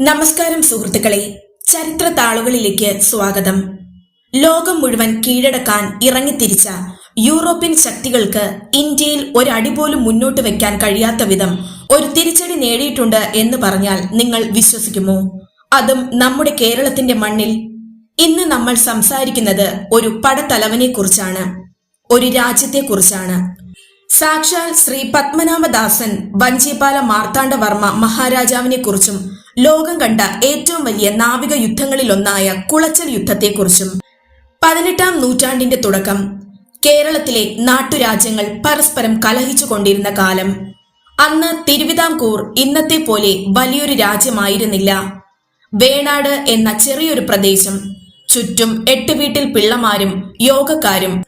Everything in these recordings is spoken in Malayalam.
നമസ്കാരം സുഹൃത്തുക്കളെ ചരിത്ര താളുകളിലേക്ക് സ്വാഗതം. ലോകം മുഴുവൻ കീഴടക്കാൻ ഇറങ്ങിത്തിരിച്ച യൂറോപ്യൻ ശക്തികൾക്ക് ഇന്ത്യയിൽ ഒരടി പോലും മുന്നോട്ട് വെക്കാൻ കഴിയാത്ത വിധം ഒരു തിരിച്ചടി നേടിയിട്ടുണ്ട് എന്ന് പറഞ്ഞാൽ നിങ്ങൾ വിശ്വസിക്കുമോ? അതും നമ്മുടെ കേരളത്തിന്റെ മണ്ണിൽ. ഇന്ന് നമ്മൾ സംസാരിക്കുന്നത് ഒരു പടത്തലവനെ കുറിച്ചാണ് ഒരു രാജ്യത്തെക്കുറിച്ചാണ്. സാക്ഷാൽ ശ്രീ പത്മനാഭദാസൻ വഞ്ചിപ്പാല മാർത്താണ്ഡവർമ്മ മഹാരാജാവിനെ കുറിച്ചും ലോകം കണ്ട ഏറ്റവും വലിയ നാവിക യുദ്ധങ്ങളിലൊന്നായ കുളച്ചൽ യുദ്ധത്തെക്കുറിച്ചും. പതിനെട്ടാം നൂറ്റാണ്ടിന്റെ തുടക്കം. കേരളത്തിലെ നാട്ടുരാജ്യങ്ങൾ പരസ്പരം കലഹിച്ചു കൊണ്ടിരുന്ന കാലം. അന്ന് തിരുവിതാംകൂർ ഇന്നത്തെ പോലെ വലിയൊരു രാജ്യമായിരുന്നില്ല. വേണാട് എന്ന ചെറിയൊരു പ്രദേശം. ചുറ്റും എട്ട് വീട്ടിൽ പിള്ളമാരും യോഗക്കാരും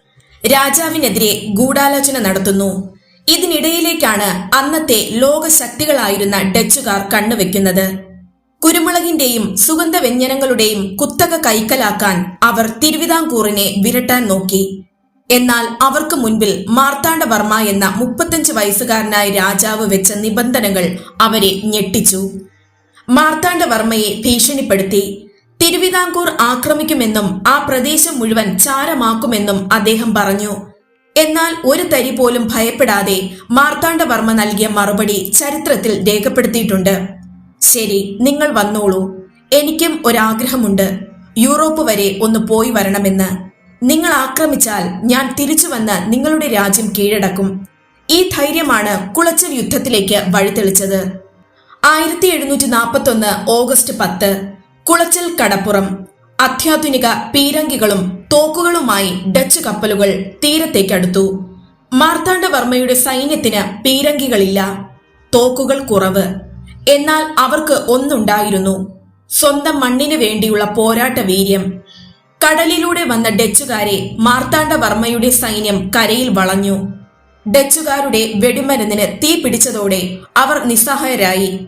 രാജാവിനെതിരെ ഗൂഢാലോചന നടത്തുന്നു. ഇതിനിടയിലേക്കാണ് അന്നത്തെ ലോകശക്തികളായിരുന്ന ഡച്ചുകാർ കണ്ണുവെക്കുന്നത്. കുരുമുളകിന്റെയും സുഗന്ധവ്യഞ്ജനങ്ങളുടെയും കുത്തക കൈക്കലാക്കാൻ അവർ തിരുവിതാംകൂറിനെ വിരട്ടാൻ നോക്കി. എന്നാൽ അവർക്ക് മുൻപിൽ മാർത്താണ്ഡവർമ്മ എന്ന മുപ്പത്തഞ്ച് വയസ്സുകാരനായ രാജാവ് വെച്ച നിബന്ധനകൾ അവരെ ഞെട്ടിച്ചു. മാർത്താണ്ഡവർമ്മയെ ഭീഷണിപ്പെടുത്തി. തിരുവിതാംകൂർ ആക്രമിക്കുമെന്നും ആ പ്രദേശം മുഴുവൻ ചാരമാക്കുമെന്നും അദ്ദേഹം പറഞ്ഞു. എന്നാൽ ഒരു തരി പോലും ഭയപ്പെടാതെ മാർത്താണ്ഡവർമ്മ നൽകിയ മറുപടി ചരിത്രത്തിൽ രേഖപ്പെടുത്തിയിട്ടുണ്ട്. ശരി നിങ്ങൾ വന്നോളൂ. എനിക്കും ഒരാഗ്രഹമുണ്ട്. യൂറോപ്പ് വരെ ഒന്ന് പോയി വരണമെന്ന്. നിങ്ങൾ ആക്രമിച്ചാൽ ഞാൻ തിരിച്ചു വന്ന് നിങ്ങളുടെ രാജ്യം കീഴടക്കും. ഈ ധൈര്യമാണ് കുളച്ചൽ യുദ്ധത്തിലേക്ക് വഴിതെളിച്ചത്. ആയിരത്തി എഴുന്നൂറ്റി നാൽപ്പത്തി ഒന്ന് ഓഗസ്റ്റ് പത്ത്. കുളച്ചൽ കടപ്പുറം. അത്യാധുനിക പീരങ്കികളും തോക്കുകളുമായി ഡച്ച് കപ്പലുകൾ തീരത്തേക്കടുത്തു. മാർത്താണ്ഡവർമ്മയുടെ സൈന്യത്തിന് പീരങ്കികളില്ല. തോക്കുകൾ കുറവ്. എന്നാൽ അവർക്ക് ഒന്നുണ്ടായിരുന്നു. സ്വന്തം മണ്ണിന് വേണ്ടിയുള്ള പോരാട്ട വീര്യം. കടലിലൂടെ വന്ന ഡച്ചുകാരെ മാർത്താണ്ഡവർമ്മയുടെ സൈന്യം കരയിൽ വളഞ്ഞു. ഡച്ചുകാരുടെ വെടിമരുന്നിന് തീ പിടിച്ചതോടെ അവർ നിസ്സഹായരായി.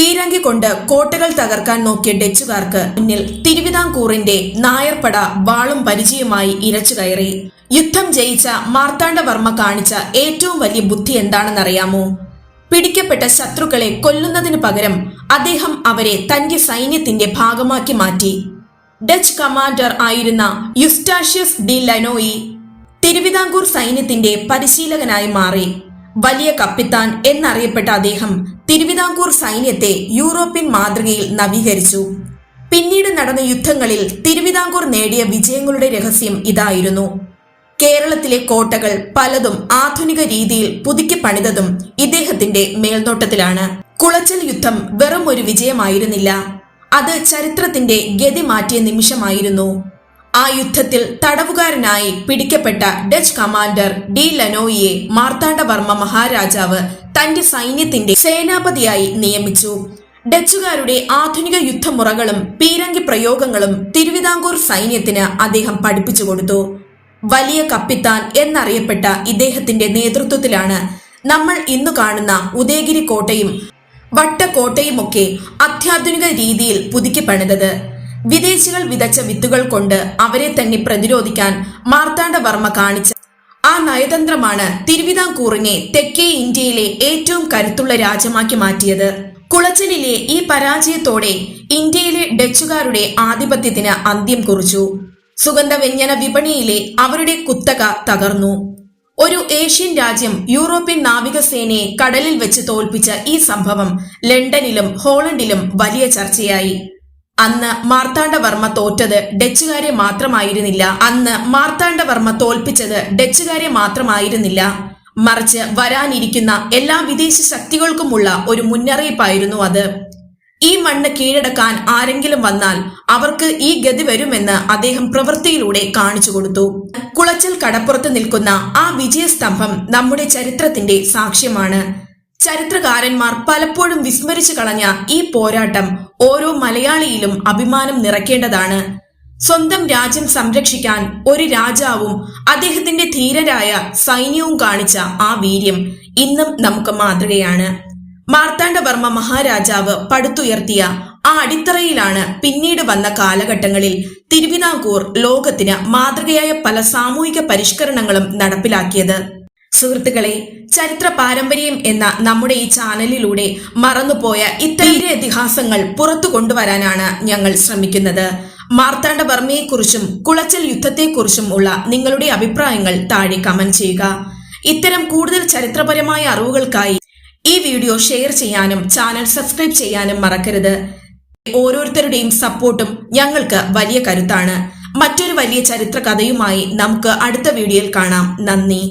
പീരങ്കി കൊണ്ട് കോട്ടകൾ തകർക്കാൻ നോക്കിയ ഡച്ചുകാർക്ക് മുന്നിൽ തിരുവിതാംകൂറിന്റെ നായർപ്പട വാളും പരിചയമായി ഇരച്ചു കയറി. യുദ്ധം ജയിച്ച മാർത്താണ്ഡവർമ്മ കാണിച്ച ഏറ്റവും വലിയ ബുദ്ധി എന്താണെന്നറിയാമോ? പിടിക്കപ്പെട്ട ശത്രുക്കളെ കൊല്ലുന്നതിന് പകരം അദ്ദേഹം അവരെ തന്റെ സൈന്യത്തിന്റെ ഭാഗമാക്കി മാറ്റി. ഡച്ച് കമാൻഡർ ആയിരുന്ന യുസ്റ്റാഷ്യസ് ഡി ലനോയി തിരുവിതാംകൂർ സൈന്യത്തിന്റെ പരിശീലകനായി മാറി. വലിയ കപ്പിത്താൻ എന്നറിയപ്പെട്ട അദ്ദേഹം തിരുവിതാംകൂർ സൈന്യത്തെ യൂറോപ്യൻ മാതൃകയിൽ നവീകരിച്ചു. പിന്നീട് നടന്ന യുദ്ധങ്ങളിൽ തിരുവിതാംകൂർ നേടിയ വിജയങ്ങളുടെ രഹസ്യം ഇതായിരുന്നു. കേരളത്തിലെ കോട്ടകൾ പലതും ആധുനിക രീതിയിൽ പുതുക്കി പണിതതും ഇദ്ദേഹത്തിന്റെ മേൽനോട്ടത്തിലാണ്. കുളച്ചൽ യുദ്ധം വെറും ഒരു വിജയമായിരുന്നില്ല. അത് ചരിത്രത്തിന്റെ ഗതി മാറ്റിയ നിമിഷമായിരുന്നു. ആ യുദ്ധത്തിൽ തടവുകാരനായി പിടിക്കപ്പെട്ട ഡച്ച് കമാൻഡർ ഡി ലനോയിയെ മാർത്താണ്ഡവർമ്മ മഹാരാജാവ് തന്റെ സൈന്യത്തിന്റെ സേനാപതിയായി നിയമിച്ചു. ഡച്ചുകാരുടെ ആധുനിക യുദ്ധമുറകളും പീരങ്കി പ്രയോഗങ്ങളും തിരുവിതാംകൂർ സൈന്യത്തിന് അദ്ദേഹം പഠിപ്പിച്ചു കൊടുത്തു. വലിയ കപ്പിത്താൻ എന്നറിയപ്പെട്ട ഇദ്ദേഹത്തിന്റെ നേതൃത്വത്തിലാണ് നമ്മൾ ഇന്നു കാണുന്ന ഉദയഗിരി കോട്ടയും വട്ടക്കോട്ടയുമൊക്കെ അത്യാധുനിക രീതിയിൽ പുതുക്കി പണിതത് വിദേശികൾ വിതച്ച വിത്തുകൾ കൊണ്ട് അവരെ തന്നെ പ്രതിരോധിക്കാൻ മാർത്താണ്ഡവർമ്മ കാണിച്ച ആ നയതന്ത്രമാണ് തിരുവിതാംകൂറിനെ തെക്കേ ഇന്ത്യയിലെ ഏറ്റവും കരുത്തുള്ള രാജ്യമാക്കി മാറ്റിയത്. കുളച്ചലിലെ ഈ പരാജയത്തോടെ ഇന്ത്യയിലെ ഡച്ചുകാരുടെ ആധിപത്യത്തിന് അന്ത്യം കുറിച്ചു. സുഗന്ധവ്യഞ്ജന വിപണിയിലെ അവരുടെ കുത്തക തകർന്നു. ഒരു ഏഷ്യൻ രാജ്യം യൂറോപ്യൻ നാവികസേനയെ കടലിൽ വെച്ച് തോൽപ്പിച്ച ഈ സംഭവം ലണ്ടനിലും ഹോളണ്ടിലും വലിയ ചർച്ചയായി. അന്ന് മാർത്താണ്ഡവർമ്മ തോറ്റത് ഡച്ചുകാരെ മാത്രമായിരുന്നില്ല. അന്ന് മാർത്താണ്ഡവർമ്മ തോൽപ്പിച്ചത് ഡച്ചുകാരെ മാത്രമായിരുന്നില്ല. മറിച്ച് വരാനിരിക്കുന്ന എല്ലാ വിദേശ ശക്തികൾക്കുമുള്ള ഒരു മുന്നറിയിപ്പായിരുന്നു അത്. ഈ മണ്ണ് കീഴടക്കാൻ ആരെങ്കിലും വന്നാൽ അവർക്ക് ഈ ഗതി വരുമെന്ന് അദ്ദേഹം പ്രവൃത്തിയിലൂടെ കാണിച്ചു കൊടുത്തു. കുളച്ചൽ കടപ്പുറത്ത് നിൽക്കുന്ന ആ വിജയസ്തംഭം നമ്മുടെ ചരിത്രത്തിന്റെ സാക്ഷ്യമാണ്. ചരിത്രകാരന്മാർ പലപ്പോഴും വിസ്മരിച്ചു കളഞ്ഞ ഈ പോരാട്ടം ഓരോ മലയാളിയിലും അഭിമാനം നിറയ്ക്കേണ്ടതാണ്. സ്വന്തം രാജ്യം സംരക്ഷിക്കാൻ ഒരു രാജാവും അദ്ദേഹത്തിന്റെ ധീരരായ സൈന്യവും കാണിച്ച ആ വീര്യം ഇന്നും നമുക്ക് മാതൃകയാണ്. മാർത്താണ്ഡവർമ്മ മഹാരാജാവ് പടുത്തുയർത്തിയ ആ അടിത്തറയിലാണ് പിന്നീട് വന്ന കാലഘട്ടങ്ങളിൽ തിരുവിതാംകൂർ ലോകത്തിന് മാതൃകയായ പല സാമൂഹിക പരിഷ്കരണങ്ങളും നടപ്പിലാക്കിയത്. സുഹൃത്തുക്കളെ ചരിത്ര പാരമ്പര്യം എന്ന നമ്മുടെ ഈ ചാനലിലൂടെ മറന്നുപോയ ഇത്തരം ഇതിഹാസങ്ങൾ പുറത്തു കൊണ്ടുവരാനാണ് ഞങ്ങൾ ശ്രമിക്കുന്നത്. മാർത്താണ്ഡവർമ്മയെക്കുറിച്ചും കുളച്ചൽ യുദ്ധത്തെക്കുറിച്ചും ഉള്ള നിങ്ങളുടെ അഭിപ്രായങ്ങൾ താഴെ കമന്റ് ചെയ്യുക. ഇത്തരം കൂടുതൽ ചരിത്രപരമായ അറിവുകൾക്കായി ഈ വീഡിയോ ഷെയർ ചെയ്യാനും ചാനൽ സബ്സ്ക്രൈബ് ചെയ്യാനും മറക്കരുത്. ഓരോരുത്തരുടെയും സപ്പോർട്ടും ഞങ്ങൾക്ക് വലിയ കരുത്താണ്. മറ്റൊരു വലിയ ചരിത്ര കഥയുമായി നമുക്ക് അടുത്ത വീഡിയോയിൽ കാണാം. നന്ദി.